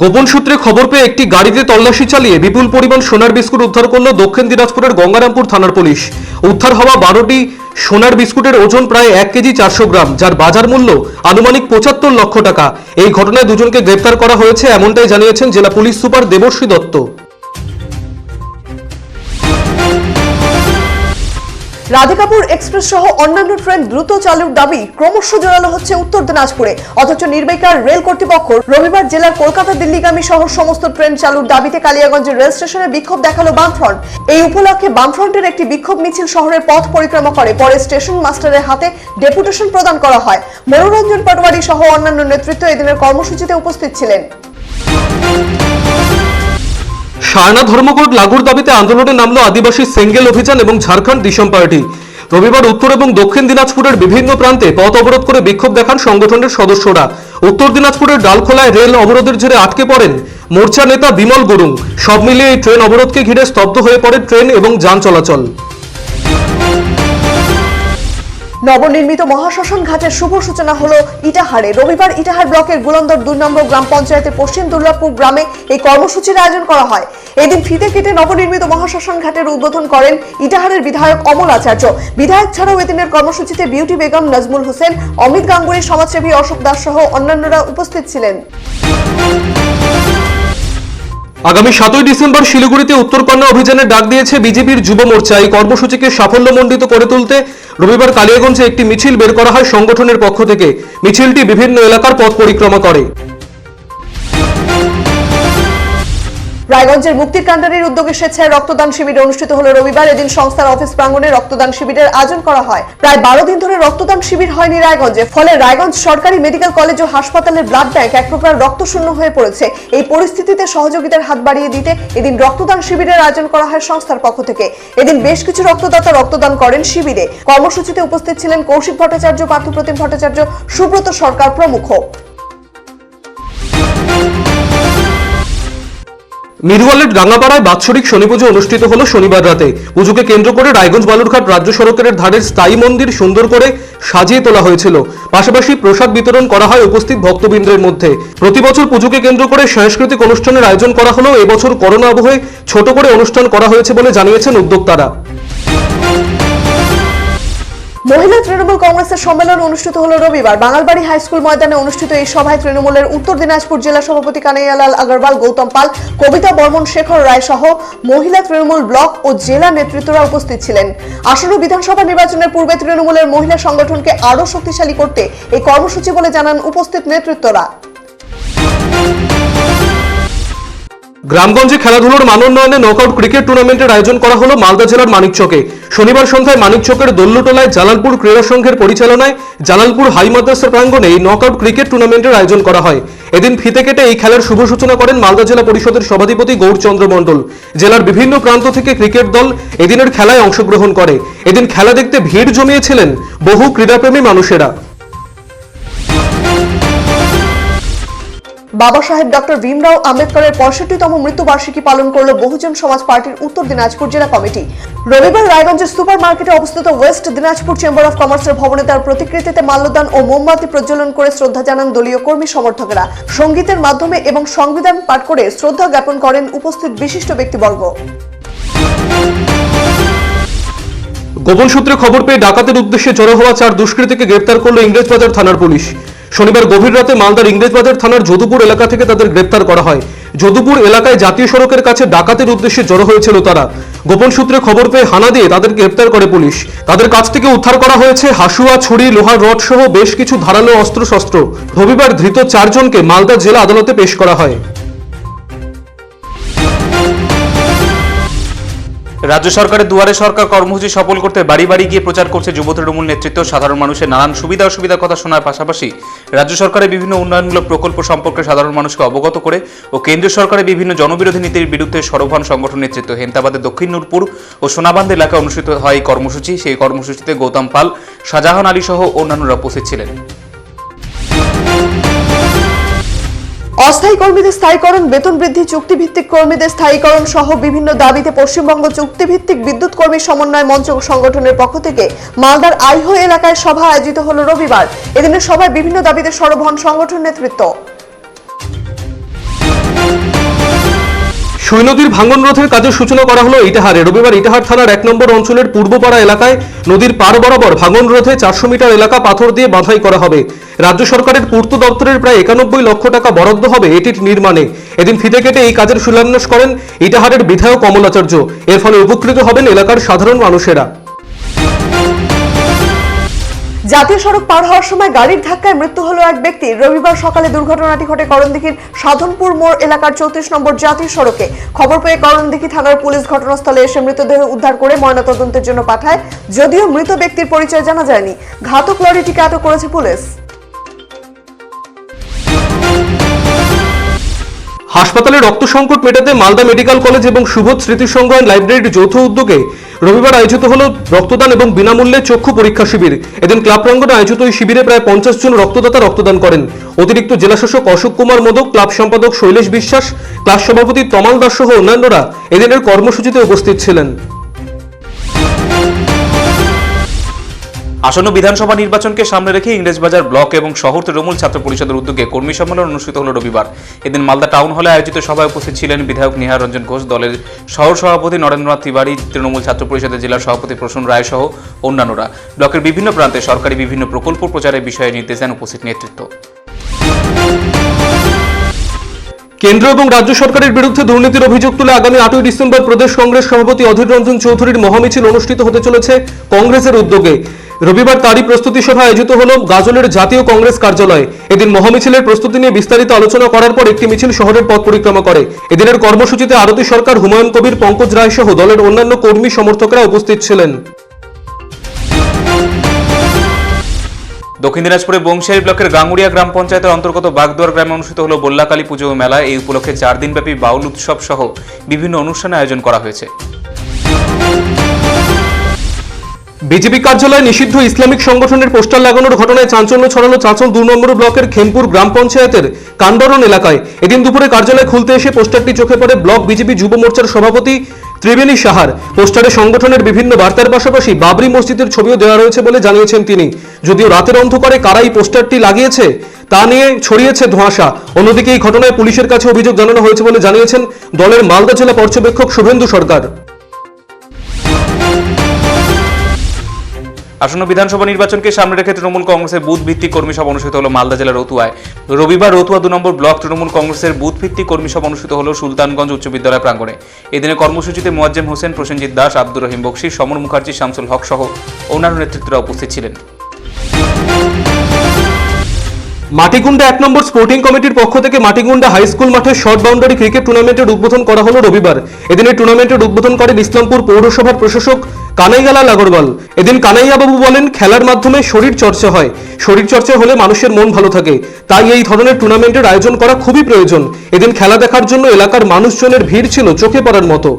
গোপন সূত্রে খবর পেয়ে একটি গাড়িতে তল্লাশি চালিয়ে বিপুল পরিমাণ সোনার বিস্কুট উদ্ধার করল দক্ষিণ দিনাজপুরের গঙ্গারামপুর থানার পুলিশ। উদ্ধার হওয়া বারোটি সোনার বিস্কুটের ওজন প্রায় এক কেজি চারশো গ্রাম, যার বাজার মূল্য আনুমানিক পঁচাত্তর লক্ষ টাকা। এই ঘটনায় দুজনকে গ্রেপ্তার করা হয়েছে, এমনটাই জানিয়েছেন জেলা police super Debashree Dutta. Radhikapur express সহ অন্যান্য ট্রেন দ্রুত চালুর দাবি ক্রমশ জোরালো হচ্ছে উত্তর দিনাজপুরে। অথচ নির্বিকার রেল কর্তৃপক্ষ রবিবার জেলার কলকাতা দিল্লিগামী সহ সমস্ত ট্রেন চালুর দাবিতে কালিয়াগঞ্জের রেল স্টেশনে বিক্ষোভ দেখাল বামফ্রন্ট। এই উপলক্ষে বামফ্রন্টের একটি বিক্ষোভ মিছিল শহরের পথ পরিক্রমা করে। পরে স্টেশন মাস্টারের হাতে ডেপুটেশন প্রদান করা হয়। মনোরঞ্জন পাটোয়ারি সহ অন্যান্য নেতৃত্ব এদিনের কর্মসূচিতে উপস্থিত ছিলেন। সারনা ধর্মঘট লাগুর দাবিতে আন্দোলনে নামলো আদিবাসী সেঙ্গেল অভিযান এবং ঝাড়খণ্ড দিশম পার্টি। রবিবার উত্তর এবং দক্ষিণ দিনাজপুরের বিভিন্ন প্রান্তে পথ অবরোধ করে বিক্ষোভ দেখান সংগঠনের সদস্যরা। উত্তর দিনাজপুরের ডালখোলায় রেল অবরোধের জেরে আটকে পড়েন মোর্চা নেতা বিমল গুরুং। সব মিলিয়ে এই ট্রেন অবরোধকে ঘিরে স্তব্ধ হয়ে পড়ে ট্রেন এবং যান চলাচল। নবনির্মিত মহাশ্মশান ঘাটের শুভ সূচনা হলো ইটাহারে। রবিবার ইটাহার ব্লকের গুলন্দর দুই নম্বর গ্রাম পঞ্চায়েতের পশ্চিম দুর্গাপুর গ্রামে এই কর্মসূচির আয়োজন করা হয়। এদিন ফিতে কেটে নবনির্মিত মহাশ্মশান ঘাটের উদ্বোধন করেন ইটাহারের বিধায়ক অমল আচার্য। বিধায়ক ছাড়াও এদিনের কর্মসূচিতে বিউটি বেগম, নাজমুল হোসেন, অমিত গাঙ্গুলি, সমাজসেবী অশোক দাস সহ অন্যান্যরা উপস্থিত ছিলেন। আগামী সাতই ডিসেম্বর শিলিগুড়িতে উত্তরকন্যা অভিযানের ডাক দিয়েছে বিজেপির যুব মোর্চা। এই কর্মসূচিকে সাফল্যমণ্ডিত করে তুলতে রবিবার কালিয়াগঞ্জে একটি মিছিল বের করা হয় সংগঠনের পক্ষ থেকে। মিছিলটি বিভিন্ন এলাকার পথ পরিক্রমা করে। রায়গঞ্জের মুক্তির কান্ডারির উদ্যোগে স্বেচ্ছায় রক্তদান শিবির অনুষ্ঠিত হলো রবিবার। এদিন সংস্থার অফিস প্রাঙ্গণে রক্তদান শিবিরের আয়োজন করা হয়। প্রায় বারো দিন ধরে রক্তদান শিবির হয়নি রায়গঞ্জে। ফলে রায়গঞ্জ সরকারি মেডিকেল কলেজ ও হাসপাতালের ব্লাড ব্যাংক এক প্রকার রক্তশূন্য হয়ে পড়েছে। এই পরিস্থিতিতে সহযোগিতার হাত বাড়িয়ে দিতে এদিন রক্তদান শিবিরের আয়োজন করা হয় সংস্থার পক্ষ থেকে। এদিন বেশ কিছু রক্তদাতা রক্তদান করেন শিবিরে। কর্মসূচিতে উপস্থিত ছিলেন কৌশিক ভট্টাচার্য, পার্থপ্রতিম ভট্টাচার্য, সুব্রত সরকার প্রমুখ। মিরওয়ালের গাঙ্গাপাড়ায় বাৎসরিক শনি পুজো অনুষ্ঠিত হল শনিবার রাতে। পুজোকে কেন্দ্র করে রায়গঞ্জ বালুরঘাট রাজ্য সড়কের ধারের স্থায়ী মন্দির সুন্দর করে সাজিয়ে তোলা হয়েছিল। পাশাপাশি প্রসাদ বিতরণ করা হয় উপস্থিত ভক্তবৃন্দের মধ্যে। প্রতি বছর পুজোকে কেন্দ্র করে সাংস্কৃতিক অনুষ্ঠানের আয়োজন করা হলেও এবছর করোনা আবহে ছোট করে অনুষ্ঠান করা হয়েছে বলে জানিয়েছেন উদ্যোক্তারা। মহিলা তৃণমূল কংগ্রেসের সম্মেলন অনুষ্ঠিত হলো রবিবার। বাঙালবাড়ি হাইস্কুল ময়দানে অনুষ্ঠিত এই সভায় তৃণমূলের উত্তর দিনাজপুর জেলা সভাপতি কানাইয়ালাল আগরওয়াল, গৌতম পাল, কবিতা বর্মন, শেখর রায় সহ মহিলা তৃণমূল ব্লক ও জেলা নেতৃত্বরা উপস্থিত ছিলেন। আসন্ন বিধানসভা নির্বাচনের পূর্বে তৃণমূলের মহিলা সংগঠনকে আরও শক্তিশালী করতে এই কর্মসূচি বলে জানান উপস্থিত নেতৃত্বরা। গ্রামগঞ্জে খেলাধুলোর মান উন্নয়নে নকআউট ক্রিকেট টুর্নামেন্টের আয়োজন করা হলো মালদা জেলার মানিকচকে। শনিবার সন্ধ্যায় মানিকচকের দল্লুটোলায় জালালপুর ক্রীড়া সংঘের পরিচালনায় জালালপুর হাই মাদ্রাসার প্রাঙ্গণে এই নকআউট ক্রিকেট টুর্নামেন্টের আয়োজন করা হয়। এদিন ফিতে কেটে এই খেলার শুভ সূচনা করেন মালদা জেলা পরিষদের সভাধিপতি গৌরচন্দ্র মণ্ডল। জেলার বিভিন্ন প্রান্ত থেকে ক্রিকেট দল এদিনের খেলায় অংশগ্রহণ করে। এদিন খেলা দেখতে ভিড় জমিয়েছিলেন বহু ক্রীড়াপ্রেমী মানুষেরা। বাবা সাহেব ডক্টর ভীমরাও আম্বেদকরের পঁয়ষট্টিতম মৃত্যুবার্ষিকী পালন করল বহুজন সমাজ পার্টির উত্তর দিনাজপুর জেলা কমিটি। রবিবার রায়গঞ্জের সুপার মার্কেটে অবস্থিত ওয়েস্ট দিনাজপুর চেম্বার অফ কমার্সের ভবনে তার প্রতিকৃতিতে মাল্যদান ও মোমবাতি প্রজ্বলন করে শ্রদ্ধা জানান দলীয় কর্মী সমর্থকেরা। সঙ্গীতের মাধ্যমে এবং সংবিধান পাঠ করে শ্রদ্ধা জ্ঞাপন করেন উপস্থিত বিশিষ্ট ব্যক্তিবর্গ। গোপন সূত্রে খবর পেয়ে ডাকাতের উদ্দেশ্যে জড়ো হওয়া চার দুষ্কৃতীকে গ্রেপ্তার করল ইংরেজবাজার থানার পুলিশ। শনিবার গভীর রাতে মালদার ইংরেজবাজার থানার যদুপুর এলাকা থেকে তাদের গ্রেপ্তার করা হয়। যদুপুর এলাকায় জাতীয় সড়কের কাছে ডাকাতের উদ্দেশ্যে জড়ো হয়েছিল তারা। গোপন সূত্রে খবর পেয়ে হানা দিয়ে তাদের গ্রেপ্তার করে পুলিশ। তাদের কাছ থেকে উদ্ধার করা হয়েছে হাসুয়া, ছুরি, লোহার রড সহ বেশ কিছু ধারালো অস্ত্রশস্ত্র। রবিবার ধৃত চারজনকে মালদা জেলা আদালতে পেশ করা হয়। রাজ্য সরকারের দুয়ারে সরকার কর্মসূচি সফল করতে বাড়ি বাড়ি গিয়ে প্রচার করছে যুব তৃণমূল নেতৃত্ব। সাধারণ মানুষের নানান সুবিধা অসুবিধার কথা শোনার পাশাপাশি রাজ্য সরকারের বিভিন্ন উন্নয়নমূলক প্রকল্প সম্পর্কে সাধারণ মানুষকে অবগত করে ও কেন্দ্রীয় সরকারের বিভিন্ন জনবিরোধী নীতির বিরুদ্ধে সরভান সংগঠন নেতৃত্ব হেমতাবাদের দক্ষিণ নূরপুর ও সোনাবান্ধ এলাকায় অনুষ্ঠিত হয় কর্মসূচি। সেই কর্মসূচিতে গৌতম পাল, শাহজাহান আলী সহ অন্যান্যরা উপস্থিত ছিলেন। অস্থায়ী কর্মীদের স্থায়ীকরণ, বেতন বৃদ্ধি, চুক্তিভিত্তিক কর্মীদের স্থায়ীকরণ সহ বিভিন্ন দাবিতে পশ্চিমবঙ্গ চুক্তিভিত্তিক বিদ্যুৎ কর্মী সমন্বয় মঞ্চ সংগঠনের পক্ষ থেকে মালদার আইহো এলাকায় সভা আয়োজিত হল রবিবার। এদিনের সভায় বিভিন্ন দাবিতে সরব হন সংগঠন নেতৃত্ব। সৈনদীর ভাঙ্গন রোধের কাজের সূচনা করা হলো ইটাহারে। রবিবার ইটাহার থানার এক নম্বর অঞ্চলের পূর্বপাড়া এলাকায় নদীর পার বরাবর ভাঙ্গন রোধে চারশো মিটার এলাকা পাথর দিয়ে বাঁধাই করা হবে। রাজ্য সরকারের পূর্ত দপ্তরের প্রায় একানব্বই লক্ষ টাকা বরাদ্দ হবে এটির নির্মাণে। এদিন ফিতে কেটে এই কাজের শিলান্যাস করেন ইটাহারের বিধায়ক কমলাচার্য। এর ফলে উপকৃত হবেন এলাকার সাধারণ মানুষেরা। জাতীয় সড়ক পার হওয়ার সময় গাড়ির ধাক্কায় মৃত্যু হলো এক ব্যক্তি। রবিবার সকালে দুর্ঘটনাটি ঘটে করণদিঘির সাধনপুর মোড় এলাকার চৌত্রিশ নম্বর জাতীয় সড়কে। খবর পেয়ে করণদিঘি থানার পুলিশ ঘটনাস্থলে এসে মৃতদেহ উদ্ধার করে ময়নাতদন্তের জন্য পাঠায়, যদিও মৃত ব্যক্তির পরিচয় জানা যায়নি। ঘাতক লরিটিকে আটক করেছে পুলিশ। হাসপাতালে রক্ত সংকট মেটাতে মালদা মেডিকেল কলেজ এবং সুবোধ স্মৃতিসংঘ অ্যান্ড লাইব্রেরির যৌথ উদ্যোগে রবিবার আয়োজিত হল রক্তদান এবং বিনামূল্যে চক্ষু পরীক্ষা শিবির। এদিন ক্লাব প্রাঙ্গণে আয়োজিত এই শিবিরে প্রায় পঞ্চাশ জন রক্তদাতা রক্তদান করেন। অতিরিক্ত জেলাশাসক অশোক কুমার মোদক, ক্লাব সম্পাদক শৈলেশ বিশ্বাস ক্লাব সভাপতি তমাল দাস সহ অন্যান্যরা এদিনের কর্মসূচিতে উপস্থিত ছিলেন। আসন্ন বিধানসভা নির্বাচনকে সামনে রেখে ইংরেজবাজার ব্লক এবং শহর তৃণমূল ছাত্র পরিষদের উদ্যোগে কর্মী সম্মেলন অনুষ্ঠিত হল রবিবার। এদিন মালদা টাউন হলে আয়োজিত সভায় উপস্থিত ছিলেন বিধায়ক নিহার রঞ্জন ঘোষ, দলের শহর সভাপতি নরেন্দ্রনাথ তিওয়ারি, তৃণমূল ছাত্র পরিষদের জেলার সভাপতি প্রসূন রায় সহ অন্যান্যরা। ব্লকের বিভিন্ন প্রান্তে সরকারি বিভিন্ন প্রকল্প প্রচারের বিষয়ে নির্দেশ দেন উপস্থিত নেতৃত্ব। কেন্দ্র এবং রাজ্য সরকারের বিরুদ্ধে দুর্নীতির অভিযোগ তুলে আগামী আটই ডিসেম্বর প্রদেশ কংগ্রেস সভাপতি অধীর রঞ্জন চৌধুরীর মহামিছিল অনুষ্ঠিত হতে চলেছে কংগ্রেসের উদ্যোগে। রবিবার তারই প্রস্তুতি সভা আয়োজিত হল গাজলের জাতীয় কংগ্রেস কার্যালয়ে। এদিন মহামিছিলের প্রস্তুতি নিয়ে বিস্তারিত আলোচনা করার পর একটি মিছিল শহরের পথ পরিক্রমা করে। এদিনের কর্মসূচিতে আরতি সরকার হুমায়ুন কবির, পঙ্কজ রায় সহ দলের অন্যান্য কর্মী সমর্থকরা উপস্থিত ছিলেন। দক্ষিণ দিনাজপুরে বংশিয়ারি ব্লকের গাঙ্গুড়িয়া গ্রাম পঞ্চায়েতের অন্তর্গত বাগদুয়ার গ্রামে অনুষ্ঠিত হল বল্লাকালী পুজো ও মেলা এই উপলক্ষে চার দিনব্যাপী বাউল উৎসব সহ বিভিন্ন অনুষ্ঠানের আয়োজন করা হয়েছে। বিজেপি কার্যালয়ে নিষিদ্ধ ইসলামিক সংগঠনের পোস্টার লাগানোর ঘটনায় চাঞ্চল্য ছড়ানো চাঁচল দু নম্বর ব্লকের খেমপুর গ্রাম পঞ্চায়েতের কান্ডরন এলাকায়। এদিন দুপুরে কার্যালয় খুলতে এসে পোস্টারটি চোখে পড়ে ব্লক বিজেপি যুব মোর্চার সভাপতি ত্রিবেণী সাহার। পোস্টারে সংগঠনের বিভিন্ন বার্তার পাশাপাশি বাবরি মসজিদের ছবিও দেওয়া রয়েছে বলে জানিয়েছেন তিনি। যদিও রাতের অন্ধকারে কারা এই পোস্টারটি লাগিয়েছে, তা নিয়ে ছড়িয়েছে ধোঁয়াশা। অন্যদিকে এই ঘটনায় পুলিশের কাছে অভিযোগ জানানো হয়েছে বলে জানিয়েছেন দলের মালদা জেলা পর্যবেক্ষক শুভেন্দু সরকার। আসন্ন বিধানসভা নির্বাচনকে সামনে রেখে তৃণমূল কংগ্রেসের বুথ ভিত্তিক কর্মী সভা অনুষ্ঠিত হলো মালদা জেলার রতুয়ায়। রবিবার রতুয়া দু নম্বর ব্লক তৃণমূল কংগ্রেসের বুথ ভিত্তিক কর্মী সভা অনুষ্ঠিত হলো সুলতানগঞ্জ উচ্চ বিদ্যালয় প্রাঙ্গণে। এদিনের কর্মসূচিতে মোয়াজ্জেম হোসেন, প্রসেনজিৎ দাস, আব্দুর রহিম বক্সি, সমর মুখার্জি, শামসুল হক সহ অন্যান্য নেতৃত্বরা উপস্থিত ছিলেন। মাটিগুন্ডা এক নম্বর স্পোর্টিং কমিটির পক্ষ থেকে মাটিগুন্ডা হাই স্কুল মাঠে শর্ট বাউন্ডারি ক্রিকেট টুর্নামেন্টের উদ্বোধন করা হলো রবিবার। এদিনের টুর্নামেন্টের উদ্বোধন করেন ইসলামপুর পৌরসভার প্রশাসক কানাইয়ালাল আগরওয়াল এদিন কানাইয়া বাবু বলেন, খেলার মাধ্যমে শরীর চর্চা হয়। শরীর চর্চা হলে মানুষের মন ভালো থাকে। তাই এই ধরনের টুর্নামেন্টের আয়োজন করা খুবই প্রয়োজন। এদিন খেলা দেখার জন্য এলাকার মানুষজনের ভিড় ছিল চোখে পড়ার মতো।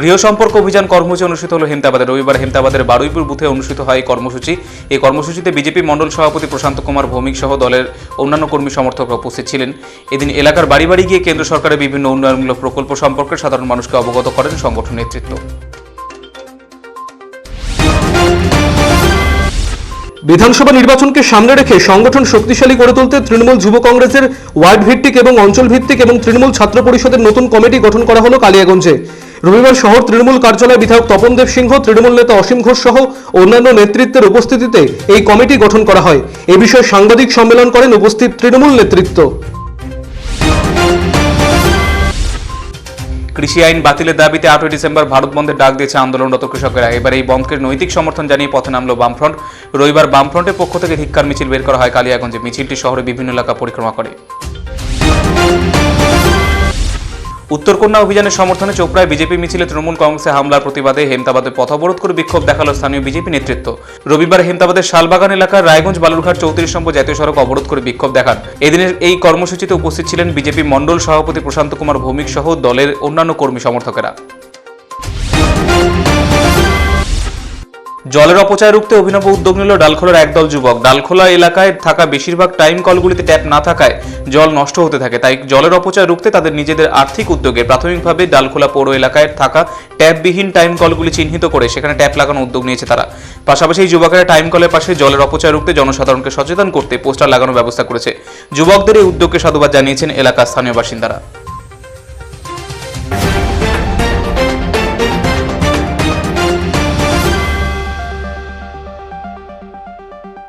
গৃহ সম্পর্ক অভিযান কর্মসূচি অনুষ্ঠিত হলো হেমতাবাদে। রবিবার হেমতাবাদের বারুইপুর বুথে অনুষ্ঠিত হয় কর্মসূচি। এই কর্মসূচিতে বিজেপি মণ্ডল সভাপতি প্রশান্ত কুমার ভৌমিক সহ দলের অন্যান্য কর্মী সমর্থকরা উপস্থিত ছিলেন। এদিন এলাকার বাড়ি বাড়ি গিয়ে কেন্দ্র সরকারের বিভিন্ন উন্নয়নমূলক প্রকল্প সম্পর্কে সাধারণ মানুষকে অবগত করেন সংগঠন নেতৃত্ব। বিধানসভা নির্বাচনকে সামনে রেখে সংগঠন শক্তিশালী করে তুলতে তৃণমূল যুব কংগ্রেসের ওয়ার্ড ভিত্তিক এবং অঞ্চল ভিত্তিক এবং তৃণমূল ছাত্র পরিষদের নতুন কমিটি গঠন করা হলো কালিয়াগঞ্জে। রবিবার শহর তৃণমূল কার্যালয়ে বিধায়ক তপন দেব সিংহ, তৃণমূল নেতা অসীম ঘোষ সহ অন্যান্য নেতৃত্বের উপস্থিতিতে এই কমিটি গঠন করা হয়। এ বিষয়ে সাংবাদিক সম্মেলন করেন উপস্থিত তৃণমূল নেতৃত্ব। কৃষি আইন বাতিলের দাবিতে আটই ডিসেম্বর ভারত বন্ধের ডাক দিয়েছে আন্দোলনরত কৃষকেরা। এবার এই বন্ধকে নৈতিক সমর্থন জানিয়ে পথে নামলো বামফ্রন্ট। রবিবার বামফ্রন্টের পক্ষ থেকে ধিক্কার মিছিল বের করা হয় কালিয়াগঞ্জে। মিছিলটি শহরে বিভিন্ন এলাকা পরিক্রমা করে। উত্তরকন্যা অভিযানের সমর্থনে চোপড়ায় বিজেপি মিছিলে তৃণমূল কংগ্রেসে হামলার প্রতিবাদে হেমতাবাদে পথ অবরোধ করে বিক্ষোভ দেখাল স্থানীয় বিজেপি নেতৃত্ব। রবিবার হেমতাবাদের শালবাগান এলাকার রায়গঞ্জ বালুরঘাট চৌত্রিশ নম্বর জাতীয় সড়ক অবরোধ করে বিক্ষোভ দেখান। এদিনের এই কর্মসূচিতে উপস্থিত ছিলেন বিজেপি মণ্ডল সভাপতি প্রশান্ত কুমার ভৌমিক সহ দলের অন্যান্য কর্মী সমর্থকেরা। জলের অপচয় রুখতে অভিনব উদ্যোগ নিল ডালখোলার একদল যুবক। ডালখোলা এলাকায় থাকা বেশিরভাগ টাইম কলগুলিতে ট্যাপ না থাকায় জল নষ্ট হতে থাকে। তাই জলের অপচয় রুখতে তাদের নিজেদের আর্থিক উদ্যোগে প্রাথমিকভাবে ডালখোলা পৌর এলাকায় থাকা ট্যাপবিহীন টাইম কলগুলি চিহ্নিত করে সেখানে ট্যাপ লাগানোর উদ্যোগ নিয়েছে তারা। পাশাপাশি যুবকেরা টাইম কলের পাশে জলের অপচয় রুখতে জনসাধারণকে সচেতন করতে পোস্টার লাগানোর ব্যবস্থা করেছে। যুবকদের এই উদ্যোগকে সাধুবাদ জানিয়েছেন এলাকার স্থানীয় বাসিন্দারা।